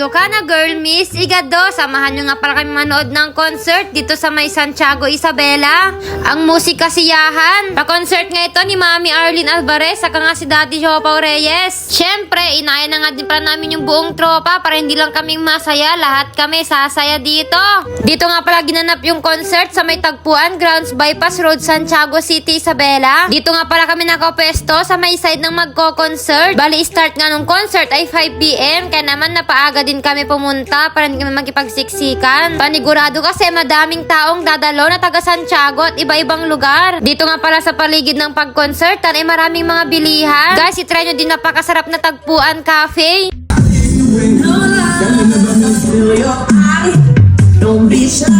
Ilocana Girl Miss Igado. Samahan nyo nga pala kami manood ng concert dito sa may Santiago, Isabela. Ang musika siyahan. Pa-concert nga ito ni Mami Arlene Alvarez saka nga si Daddy Joe Pao Reyes. Siyempre, inaya na nga din pala namin yung buong tropa para hindi lang kaming masaya. Lahat kami sasaya dito. Dito nga pala ginanap yung concert sa may tagpuan Grounds Bypass Road, Santiago City, Isabela. Dito nga pala kami nakapwesto sa may side ng magko-concert. Bali, start nga nung concert ay 5pm. Kaya naman napaaga din kami pumunta para hindi kami magkipagsiksikan. Panigurado kasi madaming taong dadalo na taga Santiago at iba-ibang lugar. Dito nga pala sa paligid ng pag-concertan ay maraming mga bilihan. Guys, itry nyo din napakasarap na tagpuan cafe. Don't be shy.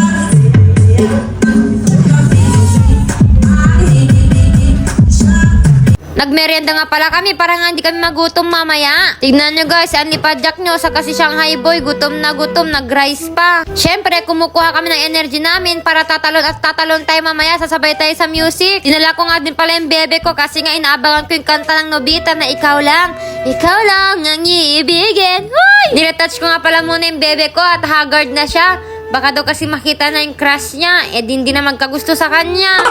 Nagmerienda nga pala kami para nga hindi kami magutom mamaya. Tignan nyo guys, ang lipadyak nyo sa kasi Shanghai boy, gutom na gutom, nag-rice pa. Siyempre, kumukuha kami ng energy namin para tatalon at tatalon tayo mamaya, sasabay tayo sa music. Dinala ko nga din pala yung bebe ko kasi nga inaabangan ko yung kanta ng Nobita na ikaw lang. Ikaw lang ang iibigin. Hoy! Niretouch ko nga pala muna yung bebe ko at haggard na siya. Baka daw kasi makita na yung crush niya, eh din di na magkagusto sa kanya.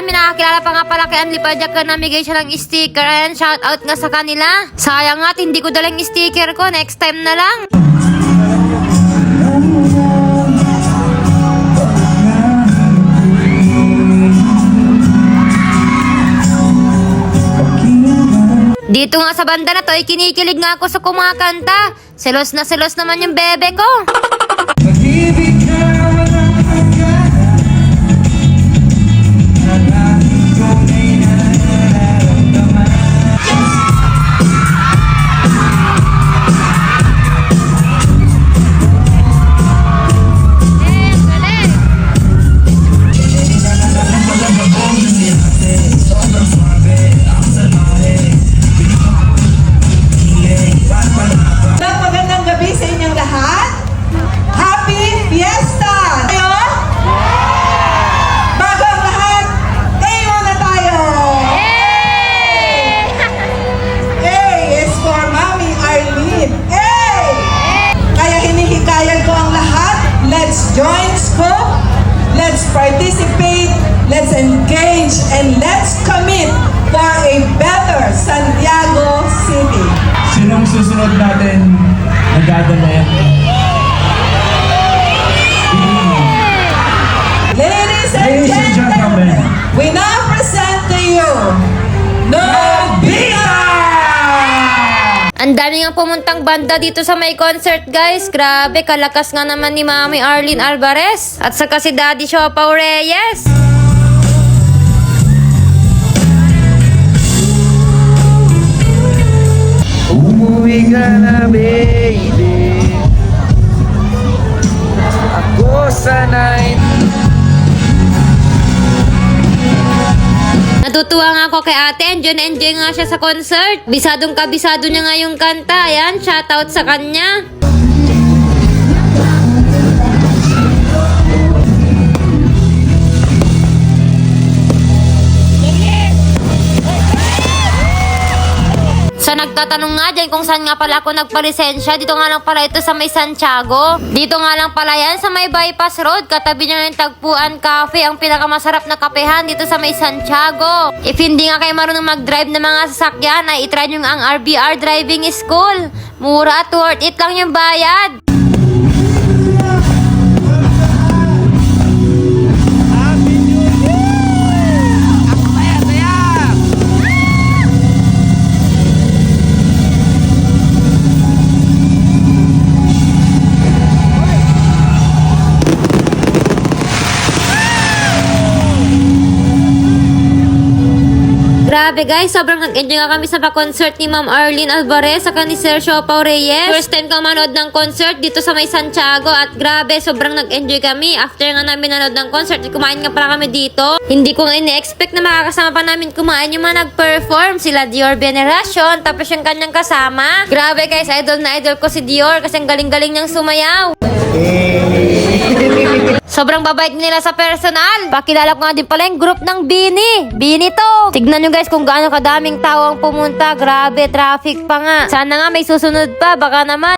Ayan, may nakakilala pa nga pala kay Anli Padyak na namigay siya ng sticker. Ayan, shout out nga sa kanila. Sayang at hindi ko dalang sticker ko. Next time na lang. Dito nga sa banda na to, ay kinikilig nga ako sa kumakanta. Selos na selos naman yung bebe ko. Let's participate. Let's engage. And let's commit for a better Santiago City. Sinong susunod natin nagdadala yan? Ang dami nga pumuntang banda dito sa may concert, guys. Grabe, kalakas nga naman ni Mami Arlene Alvarez. At saka si Daddy Siopaw Reyes. Umuwi ka na Natutuwa nga ako kay ate. Enjoy na enjoy nga siya sa concert. Bisadong kabisado niya nga yung kanta. Ayan, shoutout sa kanya. Sa nagtatanong nga dyan kung saan nga pala ako nagpalisensya, dito nga lang pala ito sa may Santiago. Dito nga lang pala yan sa may bypass road. Katabi niya yung Tagpuan Cafe, ang pinakamasarap na kapehan dito sa may Santiago. If hindi nga kayo marunong mag-drive ng mga sasakyan, ay itry nyo ang RBR Driving School. Mura at worth it lang yung bayad. Grabe guys, sobrang nag-enjoy nga kami sa pa-concert ni Ma'am Arlene Alvarez sa ni Sir Siopaw Reyes. First time ka manood ng concert dito sa may Santiago at grabe, sobrang nag-enjoy kami. After nga namin nanood ng concert, kumain nga pala kami dito. Hindi ko nga ini-expect na makakasama pa namin kumain yung mga nag-perform. Sila Dior Veneracion, tapos yung kanyang kasama. Grabe guys, idol na idol ko si Dior kasi ang galing-galing niyang sumayaw. Sobrang babait nila sa personal. Pakilala ko nga din pala yung group ng Bini. Bini to. Tignan nyo guys kung gaano kadaming tao ang pumunta. Grabe, traffic pa nga. Sana nga may susunod pa. Baka naman